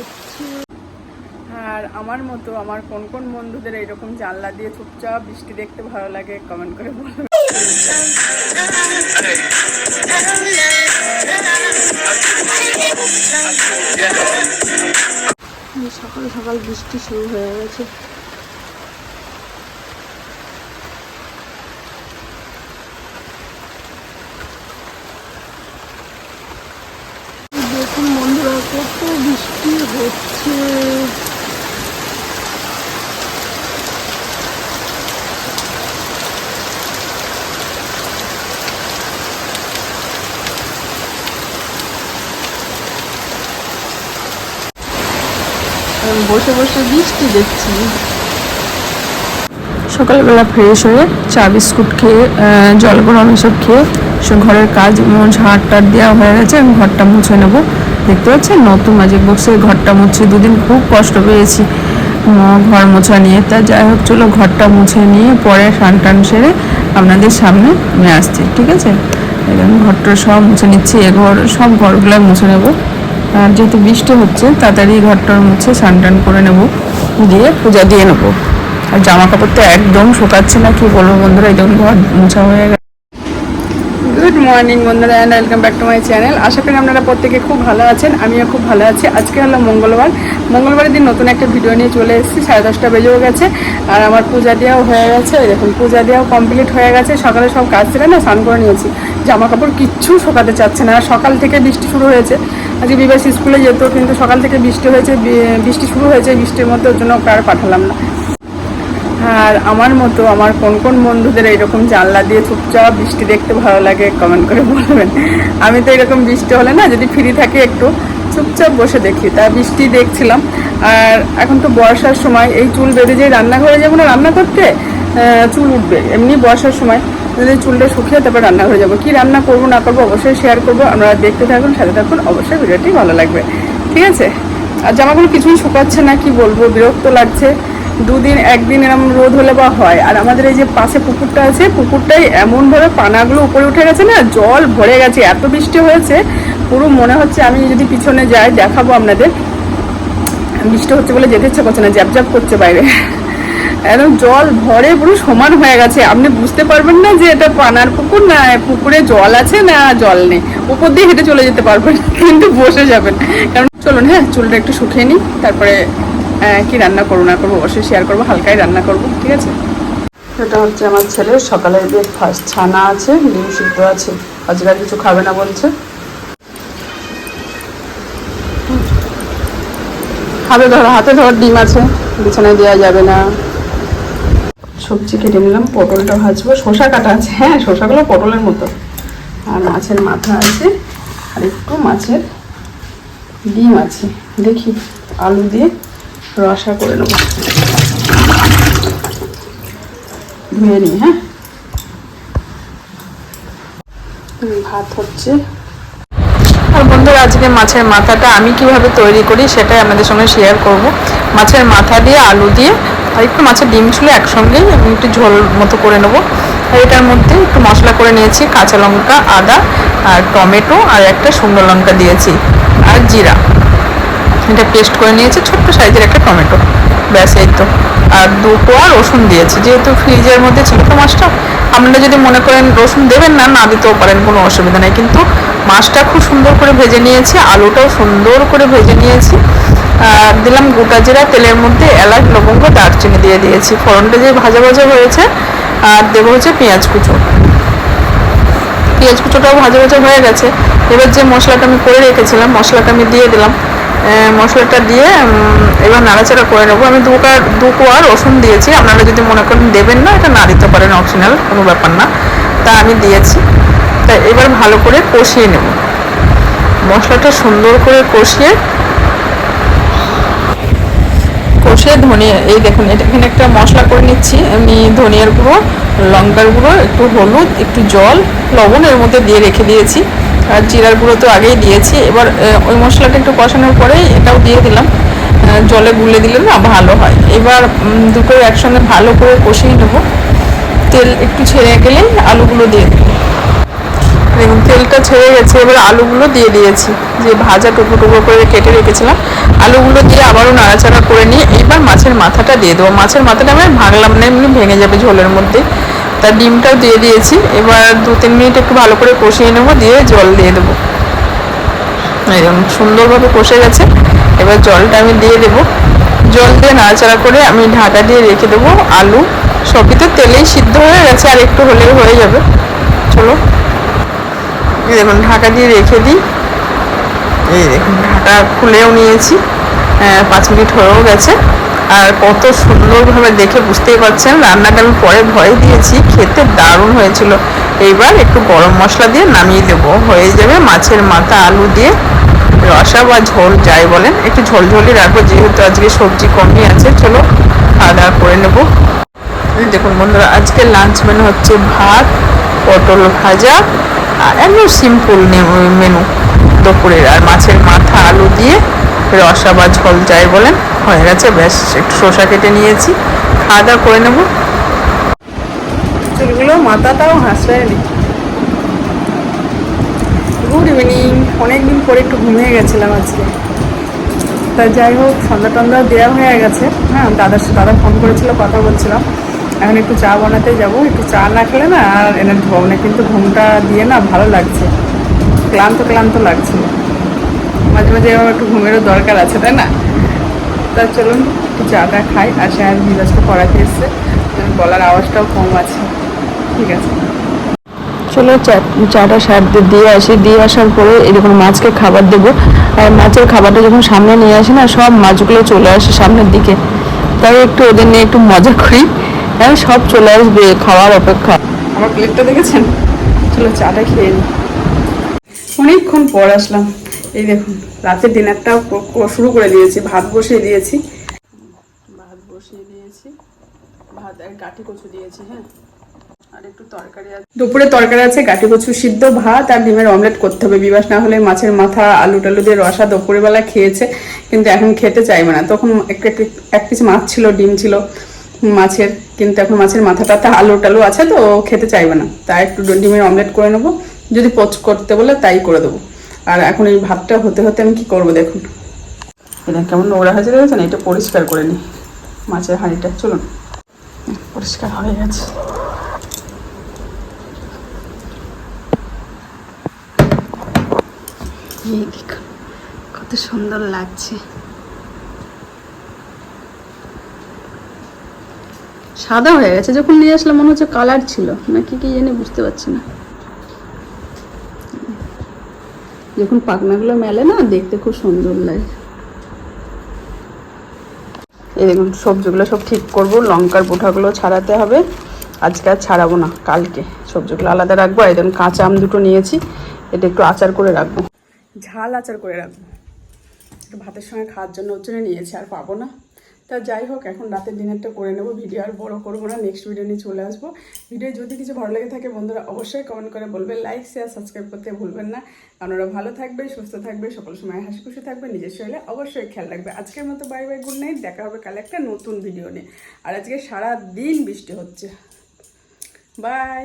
হচ্ছে আর আমার মতো আমার কোন কোন বন্ধুদের এইরকম জানলা দিয়ে চুপচাপ বৃষ্টি দেখতে ভালো লাগে কমেন্ট করে বলবে সকাল সকাল বৃষ্টি শুরু হয়ে গেছে দেখুন বন্ধুরা কত বৃষ্টি হচ্ছে। বসে বসে বৃষ্টি দেখছি। সকালবেলা ফ্রেশ হয়ে চা বিস্কুট খেয়ে জল গরম এসব খেয়ে ঘরের কাজ ঝাড় টাড় দেওয়া হয়ে গেছে, আমি ঘরটা মুছে নেব। দেখতে পাচ্ছেন? নতুন ম্যাজিক বক্সে ঘরটা মুছি দুদিন খুব কষ্ট পেয়েছি। ঘর মোছা নিয়ে। তা যাই হোক, চলো ঘরটা মুছে নিয়ে পরে স্নান টান সেরে আপনাদের সামনে নিয়ে আসছি, ঠিক আছে? এরকম ঘরটা সব মুছে নিচ্ছি, এ ঘর, সব ঘরগুলো মুছে নেব। আর যেহেতু বৃষ্টি হচ্ছে, তাড়াতাড়ি ঘরটা মুছে স্নান টান করে নেব, দিয়ে পূজা দিয়ে নেব। আর জামা কাপড় তো একদম শুকাচ্ছে না, কি বলব বন্ধুরা একদম ঘর মোছা হয়ে গেছে। মর্নিং বন্ধুরা and welcome back to my channel আশা করি আপনারা প্রত্যেকে খুব ভালো আছেন, আমিও খুব ভালো আছি। আজকে হলো মঙ্গলবার। মঙ্গলবারের দিন নতুন একটা ভিডিও নিয়ে চলে এসেছি, সাড়ে দশটা বেজেও গেছে, আর আমার পূজা দেওয়াও হয়ে গেছে। দেখুন, পূজা দেওয়াও কমপ্লিট হয়ে গেছে। সকালে সব কাজ ছিল না, স্নান করে নিয়েছি। জামা কাপড় কিচ্ছু শোকাতে চাচ্ছে না, আর সকাল থেকে বৃষ্টি শুরু হয়েছে। আজকে বিবাস স্কুলে যেত কিন্তু সকাল থেকে বৃষ্টি হয়েছে বৃষ্টি শুরু হয়েছে, বৃষ্টির মধ্যে, ওর জন্য কার পাঠালাম না। আর আমার মতো আমার কোন কোন বন্ধুদের এইরকম জানলা দিয়ে চুপচাপ বৃষ্টি দেখতে ভালো লাগে কমেন্ট করে বলবেন। আমি তো এরকম বৃষ্টি হলে না যদি ফ্রি থাকি একটু চুপচাপ বসে দেখি। তা বৃষ্টি দেখছিলাম। আর এখন তো বর্ষার সময় এই চুল বেঁধে যে রান্নাঘরে যাব না রান্না করতে? চুল উঠবে। এমনি বর্ষার সময় যদি চুলটা শুকিয়ে তারপর রান্নাঘরে যাব। কি রান্না করব, না করব অবশ্যই শেয়ার করব। আপনারা দেখতে থাকুন, সাথে থাকুন, অবশ্যই ভিডিওটি ভালো লাগবে। ঠিক আছে? আর জামাগুলো কিছুই শুকাচ্ছে না, কি বলব? বিরক্ত লাগছে। দুদিন, একদিন এরকম রোদ হলে বা হয়। আর আমাদের এই যে পাশে পুকুরটা আছে পুকুরটাই এমনভাবে পানাগুলো উপরে উঠে গেছে না, জল ভরে গেছে, এত বৃষ্টি হয়েছে। পুরো মনে হচ্ছে আমি যদি পিছনে যাই, দেখাবো আপনাদের। বৃষ্টি হচ্ছে বলে যেতে ইচ্ছে করছে না, জ্যাপ জ্যাপ করছে বাইরে। একদম জল ভরে পুরো সমান হয়ে গেছে। আপনি বুঝতে পারবেন না যে এটা পানার পুকুর না, পুকুরে জল আছে না জল নেই। উপর দিয়ে হেঁটে চলে যেতে পারবেন, কিন্তু বসে যাবেন। কারণ চলুন হ্যাঁ চুলটা একটু শুকিয়ে নিই, তারপরে কি রান্না করব না করব অবশ্যই শেয়ার করব হালকাই রান্না করব ঠিক আছে? এটা হচ্ছে আমার ছেলের সকালের ব্রেকফাস্ট ছানা আছে ডিম সিদ্ধ আছে। আজকে কিছু খাবে না বলছে। হাতে ধর হাতে ধর ডিম আছে বিছানায় দেওয়া যাবে না। সবজি কেটে নিলাম পটলটা ভাজবো শসা কাটা আছে হ্যাঁ শসাগুলো পটলের মতো। আর মাছের মাথা আছে আর একটু মাছের ডিম আছে। দেখি আলু দিয়ে রসা করে নেব। ধুয়ে নিই হ্যাঁ? ভাত হচ্ছে। বন্ধুরা, আজকে মাছের মাথাটা আমি কীভাবে তৈরি করি সেটাই আপনাদের সঙ্গে শেয়ার করব। মাছের মাথা দিয়ে আলু দিয়ে আর একটু মাছের ডিম ছিল একসঙ্গেই আমি একটু ঝোল মতো করে নেব। আর এটার মধ্যে একটু মশলা করে নিয়েছি, কাঁচা লঙ্কা, আদা আর টমেটো আর একটা শুকনো লঙ্কা দিয়েছি আর জিরা। এটা পেস্ট করে নিয়েছি, ছোট্ট সাইজের একটা টমেটো। ব্যাস, এই তো। আর দুটো আর রসুন দিয়েছি, যেহেতু ফ্রিজের মধ্যে ছিল তো মাছটা, আপনারা যদি মনে করেন রসুন দেবেন না না দিতেও পারেন, কোনো অসুবিধা নেই। কিন্তু মাছটা খুব সুন্দর করে ভেজে নিয়েছি, আলুটাও সুন্দর করে ভেজে নিয়েছি। আর দিলাম গোটা জিরা, তেলের মধ্যে এলাচ, লবঙ্গ, দারচিনি দিয়ে দিয়েছি। ফোড়নটা যে ভাজা ভাজা হয়েছে, আর দেবো হচ্ছে পেঁয়াজ কুচো। পেঁয়াজ কুচোটাও ভাজা ভাজা হয়ে গেছে। এবার যে মশলাটা আমি করে রেখেছিলাম, মশলাটা আমি দিয়ে দিলাম। মশলাটা দিয়ে এবার নাড়াচাড়া করে নেব। আমি দু কার দু কোয়া রসুন দিয়েছি। আপনারা যদি মনে করেন দেবেন না, এটা না দিতে পারেন অপশনাল কোনো ব্যাপার না। তা আমি দিয়েছি। তা এবার ভালো করে কষিয়ে নেব। মশলাটা সুন্দর করে কষিয়ে কষিয়ে ধনিয়া, এই দেখুন, এটা এখানে একটা মশলা করে নিচ্ছি। আমি ধনিয়ার গুঁড়ো, লঙ্কার গুঁড়ো, একটু হলুদ, একটু জল, লবণ এর মধ্যে দিয়ে রেখে দিয়েছি। আর জিরার গুঁড়ো তো আগেই দিয়েছি। এবার ওই মশলাটা একটু কষানোর পরেই এটাও দিয়ে দিলাম। জলে গুলে দিলে না ভালো হয়। এবার দুটো একসঙ্গে ভালো করে কষিয়ে নেব। তেল একটু ছেড়ে গেলেই আলুগুলো দিয়ে দেবো দেখুন, তেলটা ছেড়ে গেছে, এবার আলুগুলো দিয়ে দিয়েছি। যে ভাজা টুকরো টুকরো করে কেটে রেখেছিলাম। আলুগুলো দিয়ে আবারও নাড়াচাড়া করে নিয়ে এবার মাছের মাথাটা দিয়ে দেবো। মাছের মাথাটা আমি ভাঙলাম না, এমনি ভেঙে যাবে ঝোলের মধ্যে। তার ডিমটাও দিয়ে দিয়েছি। এবার দু তিন মিনিট একটু ভালো করে কষিয়ে নেব দিয়ে জল দিয়ে দেবো। এরকম সুন্দরভাবে কষে গেছে। এবার জলটা আমি দিয়ে দেবো। জল দিয়ে নাড়াচাড়া করে আমি ঢাকা দিয়ে রেখে দেবো আলু। সবই তো তেলেই সিদ্ধ হয়ে গেছে আর একটু হলেও হয়ে যাবে। চলো। দেখুন ঢাকা দিয়ে রেখে দিই। এই দেখুন ঢাকা খুলেও নিয়েছি। আহ, পাঁচ মিনিট হয়েও গেছে। আর কত সুন্দরভাবে দেখে বুঝতেই পারছেন, রান্নাটা আমি পরে ভয় দিয়েছি, খেতে দারুণ হয়েছিল। এইবার একটু গরম মশলা দিয়ে নামিয়ে দেবো। হয়ে যাবে মাছের মাথা আলু দিয়ে। রসা বা ঝোল যাই বলেন, একটু ঝোলঝোলি রাখব, যেহেতু আজকে সবজি কমই আছে। চলো খাওয়া দাওয়া করে নেব। দেখুন বন্ধুরা, আজকে লাঞ্চ মেনু হচ্ছে ভাত, পটল ভাজা, আর একদম সিম্পল মেনু দুপুরের। আর মাছের মাথা আলু দিয়ে রসা বা ঝোল যাই বলেন, হয়ে গেছে, ব্যাস, একটু শসা কেটে নিয়েছি, খাওয়া দাওয়া করে নেব। চুলগুলো মাথাটাও হাসড়ায় গুড ইভিনিং অনেকদিন পরে একটু ঘুমিয়ে গেছিলাম আজকে। তা যাই হোক, সন্ধ্যা টন্ধা দেওয়া হয়ে গেছে। হ্যাঁ দাদার সাথে দাদা ফোন করেছিল, কথা বলছিলাম। এখন একটু চা বানাতে যাব, একটু চা না খেলে না আর এনার্জি পাবো না কিন্তু ঘুমটা দিয়ে না ভালো লাগছে। ক্লান্ত ক্লান্ত লাগছে। আমার একটু ঘুমেরও দরকার আছে তাই না? তা চলুন একটু চাটা খাই আর সে আর মিরাজকে পড়াতে এসছে। গলার আওয়াজটাও কম আছে। ঠিক আছে। চলো চা- চাটা সার দিয়ে আসি। দিয়ে আসার পরে এরকম মাছকে খাবার দেবো। আর মাছের খাবারটা যখন সামনে নিয়ে আসি না সব মাছগুলো চলে আসে সামনের দিকে। তাই একটু ওদের নিয়ে একটু মজা করি। হ্যাঁ সব চলে আসবে খাওয়ার অপেক্ষা। আমার প্লেটটা দেখেছেন? চলো চাটা খেয়ে নিই অনেকক্ষণ পর আসলাম। এই দেখুন রাতের ডিনারটাও শুরু করে দিয়েছি ভাত বসিয়ে দিয়েছি। ভাত বসিয়ে দিয়েছি ভাত আর গাঠি কচু দিয়েছি হ্যাঁ? আর একটু তরকারি আছে। দুপুরে তরকারি আছে গাটি কচু সিদ্ধ ভাত আর ডিমের অমলেট করতে হবে। বিবাস না হলে মাছের মাথা আলু টালু দিয়ে রসা দুপুরে বেলা খেয়েছে কিন্তু এখন খেতে চাইবে না। তখন একটু একটু এক পিস মাছ ছিল ডিম ছিল মাছের কিন্তু এখন মাছের মাথাটাতে আলু টালু আছে তো খেতে চাইবে না। তাই একটু ডিমের অমলেট করে নেব। যদি পোচ করতে বলে তাই করে দেবো। আর এখন এই ভাতটা হতে হতে আমি কি করব দেখুন। এটা কেমন নোংরা হয়েছে দেখেছেন এটা পরিষ্কার করে নিই মাছের হাঁড়িটা, চলুন। পরিষ্কার হয়ে গেছে। কত সুন্দর লাগছে। সাদা হয়ে গেছে, যখন নিয়ে আসলে মনে হচ্ছে কালার ছিল, নাকি কি জানি বুঝতে পারছি না। যখন পাখনাগুলো মেলে না, দেখতে খুব সুন্দর লাগে। এই দেখুন, সবজিগুলো সব ঠিক করব, লঙ্কার বোঠাগুলো ছাড়াতে হবে। আজকে আর ছাড়াবো না, কালকে সবজিগুলো আলাদা রাখব, আর দেখুন কাঁচা আম দুটো নিয়েছি, এটা একটু আচার করে রাখব। ঝাল আচার করে রাখব। ভাতের সঙ্গে খাওয়ার জন্য ওর জন্য নিয়েছি, আর পাবো না। তা যাই হোক, এখন রাতের ডিনারটা করে নেব। ভিডিও আর বড় করব না নেক্সট ভিডিও নিয়ে চলে আসব। ভিডিও যদি কিছু ভালো লেগে থাকে বন্ধুরা, অবশ্যই কমেন্ট করে বলবেন লাইক শেয়ার সাবস্ক্রাইব করতে ভুলবেন না। আপনারা ভালো থাকবে সুস্থ থাকবে সকল সময় হাসি খুশি থাকবে নিজের শরীরে অবশ্যই খেয়াল রাখবে আজকের মতো বাই বাই গুড নাইট দেখা হবে কাল একটা নতুন ভিডিও নিয়ে। আর আজকে সারা দিন বৃষ্টি হচ্ছে। বাই